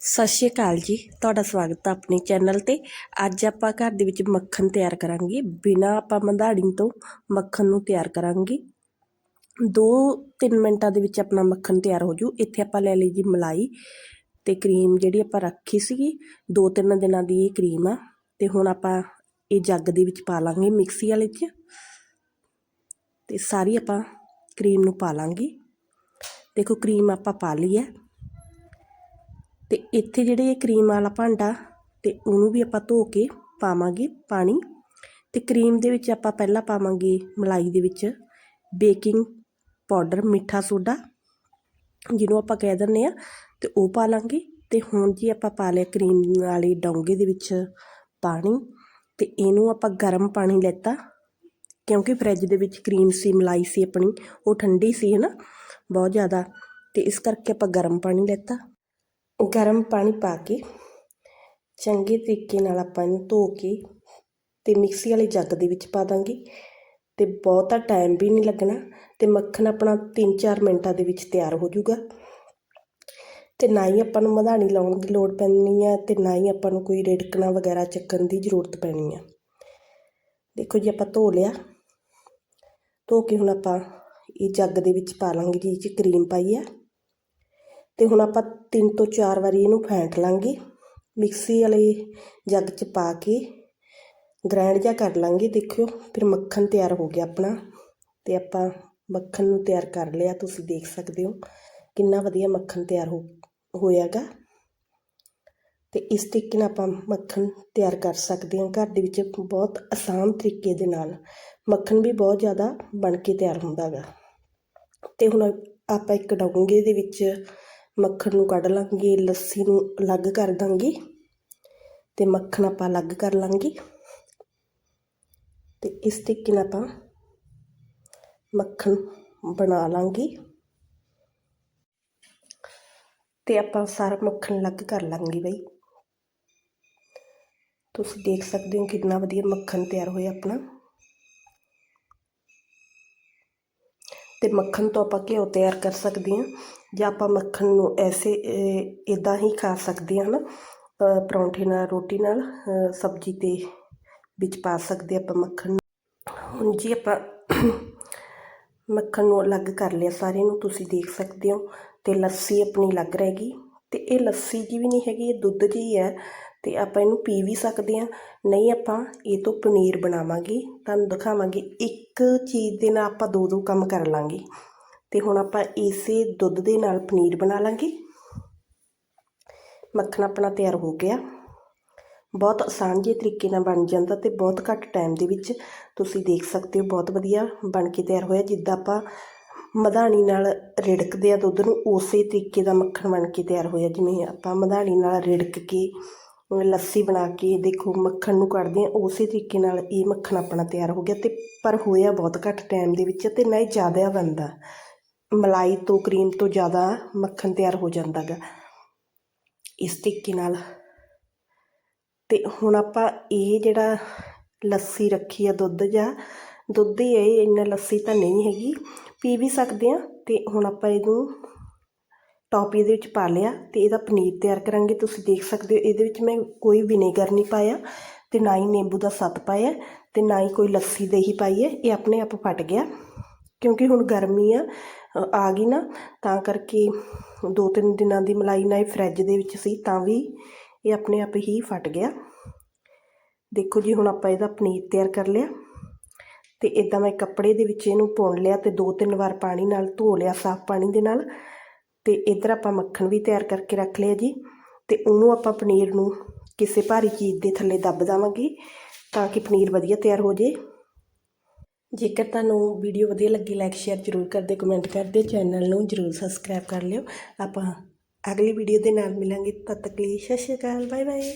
ਸਤਿ ਸ਼੍ਰੀ ਅਕਾਲ ਜੀ, ਤੁਹਾਡਾ ਸਵਾਗਤ ਹੈ ਆਪਣੇ ਚੈਨਲ ਤੇ। ਅੱਜ ਆਪਾਂ ਘਰ ਦੇ ਵਿੱਚ ਮੱਖਣ ਤਿਆਰ ਕਰਾਂਗੇ। ਬਿਨਾਂ ਆਪਾਂ ਮੰਧਾੜੀ ਤੋਂ ਮੱਖਣ ਨੂੰ ਤਿਆਰ ਕਰਾਂਗੇ। 2-3 ਮਿੰਟਾਂ ਦੇ ਵਿੱਚ ਆਪਣਾ ਮੱਖਣ ਤਿਆਰ ਹੋ ਜੂ। ਇੱਥੇ ਆਪਾਂ ਲੈ ਲਈ ਜੀ ਮਲਾਈ ਤੇ ਕਰੀਮ ਜਿਹੜੀ ਆਪਾਂ ਰੱਖੀ ਸੀਗੀ। 2-3 ਦਿਨਾਂ ਦੀ ਇਹ ਕਰੀਮ ਆ ਤੇ ਹੁਣ ਆਪਾਂ ਇਹ ਜੱਗ ਦੇ ਵਿੱਚ ਪਾ ਲਾਂਗੇ ਮਿਕਸੀ ਵਾਲੇ 'ਚ। ਤੇ ਸਾਰੀ ਆਪਾਂ ਕਰੀਮ ਨੂੰ ਪਾ ਲਾਂਗੇ। ਦੇਖੋ, ਕਰੀਮ ਆਪਾਂ ਪਾ ਲਈ ਹੈ। ਅਤੇ ਇੱਥੇ ਜਿਹੜੇ ਇਹ ਕਰੀਮ ਵਾਲਾ ਭਾਂਡਾ ਅਤੇ ਉਹਨੂੰ ਵੀ ਆਪਾਂ ਧੋ ਕੇ ਪਾਵਾਂਗੇ ਪਾਣੀ ਅਤੇ ਕਰੀਮ ਦੇ ਵਿੱਚ ਆਪਾਂ ਪਹਿਲਾਂ ਪਾਵਾਂਗੇ ਮਲਾਈ ਦੇ ਵਿੱਚ ਬੇਕਿੰਗ ਪਾਊਡਰ ਮਿੱਠਾ ਸੋਡਾ, ਜਿਹਨੂੰ ਆਪਾਂ ਕਹਿ ਦਿੰਦੇ ਆ ਤੇ ਉਹ ਪਾ ਲਾਂਗੇ ਤੇ ਹੁਣ ਜੀ ਆਪਾਂ ਪਾ ਲਿਆ ਕਰੀਮ ਵਾਲੇ ਡੋਂਗੇ ਦੇ ਵਿੱਚ ਪਾਣੀ ਤੇ ਇਹਨੂੰ ਆਪਾਂ ਗਰਮ ਪਾਣੀ ਲੈਤਾ ਕਿਉਂਕਿ ਫਰਿੱਜ ਦੇ ਵਿੱਚ ਕਰੀਮ ਸੀ, ਮਲਾਈ ਸੀ ਆਪਣੀ, ਉਹ ਠੰਡੀ ਸੀ ਹੈ ਨਾ ਬਹੁਤ ਜ਼ਿਆਦਾ ਤੇ ਇਸ ਕਰਕੇ ਆਪਾਂ ਗਰਮ ਪਾਣੀ ਲੈਤਾ। ਗਰਮ ਪਾਣੀ ਪਾ ਕੇ ਚੰਗੇ ਤਰੀਕੇ ਨਾਲ ਆਪਾਂ ਇਹਨੂੰ ਧੋ ਕੇ ਤੇ ਮਿਕਸੀ ਵਾਲੇ ਜੱਗ ਦੇ ਵਿੱਚ ਪਾ ਦਾਂਗੇ। ਤੇ ਬਹੁਤਾ ਟਾਈਮ ਵੀ ਨਹੀਂ ਲੱਗਣਾ ਤੇ ਮੱਖਣ ਆਪਣਾ 3-4 ਮਿੰਟਾਂ ਦੇ ਵਿੱਚ ਤਿਆਰ ਹੋ ਜਾਊਗਾ। ਤੇ ਨਾ ਹੀ ਆਪਾਂ ਨੂੰ ਮਧਾਣੀ ਲਾਉਣ ਦੀ ਲੋੜ ਪੈਣੀ ਹੈ ਤੇ ਨਾ ਹੀ ਆਪਾਂ ਨੂੰ ਕੋਈ ਰੇੜਕਣਾ ਵਗੈਰਾ ਚੱਕਣ ਦੀ ਜ਼ਰੂਰਤ ਪੈਣੀ ਹੈ ਦੇਖੋ ਜੀ ਆਪਾਂ ਧੋ ਲਿਆ। ਧੋ ਕੇ ਹੁਣ ਆਪਾਂ ਇਹ ਜੱਗ ਦੇ ਵਿੱਚ ਪਾ ਲਾਂਗੇ ਜੀ ਚ ਕਰੀਮ ਪਾਈ ਆ। ਤੇ ਹੁਣ ਆਪਾਂ ਤਿੰਨ ਤੋਂ ਚਾਰ ਵਾਰੀ ਇਹਨੂੰ ਫੈਂਟ ਲਾਂਗੇ। ਮਿਕਸੀ ਵਾਲੇ ਜੱਗ 'ਚ ਪਾ ਕੇ ਗ੍ਰਾਈਂਡ ਜਿਹਾ ਕਰ ਲਾਂਗੇ, ਦੇਖਿਓ। ਫਿਰ ਮੱਖਣ ਤਿਆਰ ਹੋ ਗਿਆ ਆਪਣਾ। ਤੇ ਆਪਾਂ ਮੱਖਣ ਨੂੰ ਤਿਆਰ ਕਰ ਲਿਆ, ਤੁਸੀਂ ਦੇਖ ਸਕਦੇ ਹੋ ਕਿੰਨਾ ਵਧੀਆ ਮੱਖਣ ਤਿਆਰ ਹੋ, ਹੋਇਆਗਾ। ਤੇ ਇਸ ਤਰੀਕੇ ਨਾਲ ਆਪਾਂ ਮੱਖਣ ਤਿਆਰ ਕਰ ਸਕਦੇ ਹਾਂ। ਘਰ ਦੇ ਵਿੱਚ ਬਹੁਤ ਆਸਾਨ ਤਰੀਕੇ ਦੇ ਨਾਲ ਮੱਖਣ ਵੀ ਬਹੁਤ ਜ਼ਿਆਦਾ ਬਣ ਕੇ ਤਿਆਰ ਹੁੰਦਾ ਗਾ ਤੇ ਹੁਣ ਆਪਾਂ ਇੱਕ ਡੋਂਗੇ ਦੇ ਵਿੱਚ ਮੱਖਣ ਨੂੰ ਕੱਢ ਲਾਂਗੇ, ਲੱਸੀ ਨੂੰ ਅਲੱਗ ਕਰ ਦਾਂਗੇ ਤੇ ਮੱਖਣ ਆਪਾਂ ਅਲੱਗ ਕਰ ਲਾਂਗੇ। ਤੇ ਇਸ ਤਰੀਕੇ ਨਾਲ ਆਪਾਂ ਮੱਖਣ ਬਣਾ ਲਾਂਗੇ। ਤੇ ਆਪਾਂ ਸਾਰਾ ਮੱਖਣ ਅਲੱਗ ਕਰ ਲਾਂਗੇ ਬਈ। ਤੁਸੀਂ ਦੇਖ ਸਕਦੇ ਹੋ ਕਿੰਨਾ ਵਧੀਆ ਮੱਖਣ ਤਿਆਰ ਹੋਇਆ ਆਪਣਾ। ਤੇ ਮੱਖਣ ਤੋਂ ਆਪਾਂ ਘਿਓ ਤਿਆਰ ਕਰ ਸਕਦੇ ਹਾਂ, ਜਾਂ ਆਪਾਂ ਮੱਖਣ ਨੂੰ ਐਸੇ ਇਦਾਂ ਹੀ ਖਾ ਸਕਦੇ ਹਾਂ ਨਾ ਪਰੌਂਠੇ ਨਾਲ, ਰੋਟੀ ਨਾਲ ਸਬਜ਼ੀ ਤੇ ਵਿੱਚ ਪਾ ਸਕਦੇ ਆਪਾਂ ਮੱਖਣ ਹੁਣ ਜੀ ਆਪਾਂ ਮੱਖਣ ਨੂੰ ਅਲੱਗ ਕਰ ਲਿਆ ਸਾਰੇ ਨੂੰ, ਤੁਸੀਂ ਦੇਖ ਸਕਦੇ ਹੋ, ਤੇ ਲੱਸੀ ਆਪਣੀ ਲੱਗ ਰਹੇਗੀ ਤੇ ਇਹ ਲੱਸੀ ਜੀ ਵੀ ਨਹੀਂ ਹੈਗੀ, ਇਹ ਦੁੱਧ ਜੀ ਹੈ ਅਤੇ ਆਪਾਂ ਇਹਨੂੰ ਪੀ ਵੀ ਸਕਦੇ ਹਾਂ। ਨਹੀਂ ਆਪਾਂ ਇਹ ਤੋਂ ਪਨੀਰ ਬਣਾਵਾਂਗੇ, ਤੁਹਾਨੂੰ ਦਿਖਾਵਾਂਗੇ। ਇੱਕ ਚੀਜ਼ ਦੇ ਨਾਲ ਆਪਾਂ ਦੋ ਦੋ ਕੰਮ ਕਰ ਲਾਂਗੇ। ਤੇ ਹੁਣ ਆਪਾਂ ਇਸੇ ਦੁੱਧ ਦੇ ਨਾਲ ਪਨੀਰ ਬਣਾ ਲਾਂਗੇ। ਮੱਖਣ ਆਪਣਾ ਤਿਆਰ ਹੋ ਗਿਆ। ਬਹੁਤ ਆਸਾਨ ਜਿਹੇ ਤਰੀਕੇ ਨਾਲ ਬਣ ਜਾਂਦਾ ਤੇ ਬਹੁਤ ਘੱਟ ਟਾਈਮ ਦੇ ਵਿੱਚ ਤੁਸੀਂ ਦੇਖ ਸਕਦੇ ਹੋ, ਬਹੁਤ ਵਧੀਆ ਬਣ ਕੇ ਤਿਆਰ ਹੋਇਆ। ਜਿੱਦਾਂ ਆਪਾਂ ਮਧਾਣੀ ਨਾਲ ਰਿੜਕਦੇ ਆ ਦੁੱਧ ਨੂੰ, ਉਸੇ ਤਰੀਕੇ ਦਾ ਮੱਖਣ ਬਣ ਕੇ ਤਿਆਰ ਹੋਇਆ। ਜਿਵੇਂ ਆਪਾਂ ਮਧਾਣੀ ਨਾਲ ਰਿੜਕ ਕੇ ਲੱਸੀ ਬਣਾ ਕੇ ਦੇਖੋ ਮੱਖਣ ਨੂੰ ਕੱਢਦੇ ਆ ਉਸੇ ਤਰੀਕੇ ਨਾਲ ਇਹ ਮੱਖਣ ਆਪਣਾ ਤਿਆਰ ਹੋ ਗਿਆ ਤੇ ਪਰ ਹੋਇਆ ਬਹੁਤ ਘੱਟ ਟਾਈਮ ਦੇ ਵਿੱਚ ਤੇ ਨਾ ਹੀ ਜ਼ਿਆਦਾ ਬਣਦਾ। ਮਲਾਈ ਤੋਂ ਕਰੀਮ ਤੋਂ ਜ਼ਿਆਦਾ ਮੱਖਣ ਤਿਆਰ ਹੋ ਜਾਂਦਾ ਗਾ। ਇਸ ਤਰੀਕੇ ਨਾਲ। ਤੇ ਹੁਣ ਆਪਾਂ ਇਹ ਜਿਹੜਾ ਲੱਸੀ ਰੱਖੀ ਆ ਦੁੱਧ ਜਾਂ, ਦੁੱਧ ਹੀ ਹੈ, ਇੰਨਾ ਲੱਸੀ ਤਾਂ ਨਹੀਂ ਹੈਗੀ, ਪੀ ਵੀ ਸਕਦੇ ਆ ਤੇ ਹੁਣ ਆਪਾਂ ਇਹਨੂੰ ਟੌਪੀ ਦੇ ਵਿੱਚ ਪਾ ਲਿਆ ਤੇ ਇਹਦਾ ਪਨੀਰ ਤਿਆਰ ਕਰਾਂਗੇ। ਤੁਸੀਂ ਦੇਖ ਸਕਦੇ ਹੋ ਇਹਦੇ ਵਿੱਚ ਮੈਂ ਕੋਈ ਵਿਨੇਗਰ ਨਹੀਂ ਪਾਇਆ ਤੇ ਨਾ ਹੀ ਨਿੰਬੂ ਦਾ ਸੱਤ ਪਾਇਆ ਤੇ ਨਾ ਹੀ ਕੋਈ ਲੱਸੀ ਦਹੀਂ ਪਾਈ ਹੈ। ਇਹ ਆਪਣੇ ਆਪ ਫਟ ਗਿਆ ਕਿਉਂਕਿ ਹੁਣ ਗਰਮੀ ਆ ਆ ਗਈ ਨਾ, ਤਾਂ ਕਰਕੇ ਦੋ ਤਿੰਨ ਦਿਨਾਂ ਦੀ ਮਲਾਈ ਨਾ ਇਹ ਫਰਿੱਜ ਦੇ ਵਿੱਚ ਸੀ ਤਾਂ ਵੀ ਇਹ ਆਪਣੇ ਆਪ ਹੀ ਫਟ ਗਿਆ। ਦੇਖੋ ਜੀ, ਹੁਣ ਆਪਾਂ ਇਹਦਾ ਪਨੀਰ ਤਿਆਰ ਕਰ ਲਿਆ ਤੇ ਇਦਾਂ ਮੈਂ ਕੱਪੜੇ ਦੇ ਵਿੱਚ ਇਹਨੂੰ ਪੁਣ ਲਿਆ ਤੇ ਦੋ ਤਿੰਨ ਵਾਰ ਪਾਣੀ ਨਾਲ ਧੋ ਲਿਆ ਸਾਫ਼ ਪਾਣੀ ਦੇ ਨਾਲ। ਅਤੇ ਇੱਧਰ ਆਪਾਂ ਮੱਖਣ ਵੀ ਤਿਆਰ ਕਰਕੇ ਰੱਖ ਲਿਆ ਜੀ। ਅਤੇ ਉਹਨੂੰ ਆਪਾਂ ਪਨੀਰ ਨੂੰ ਕਿਸੇ ਭਾਰੀ ਚੀਜ਼ ਦੇ ਥੱਲੇ ਦੱਬ ਦੇਵਾਂਗੇ ਤਾਂ ਕਿ ਪਨੀਰ ਵਧੀਆ ਤਿਆਰ ਹੋ ਜੇ। ਜੇਕਰ ਤੁਹਾਨੂੰ ਵੀਡੀਓ ਵਧੀਆ ਲੱਗੀ ਲਾਈਕ ਸ਼ੇਅਰ ਜ਼ਰੂਰ ਕਰਦੇ ਕਮੈਂਟ ਕਰਦੇ ਚੈਨਲ ਨੂੰ ਜ਼ਰੂਰ ਸਬਸਕ੍ਰਾਈਬ ਕਰ ਲਿਓ। ਆਪਾਂ ਅਗਲੀ ਵੀਡੀਓ ਦੇ ਨਾਲ ਮਿਲਾਂਗੇ। ਤਦ ਤੱਕ ਲਈ ਸਤਿ ਸ਼੍ਰੀ ਅਕਾਲ ਬਾਏ ਬਾਏ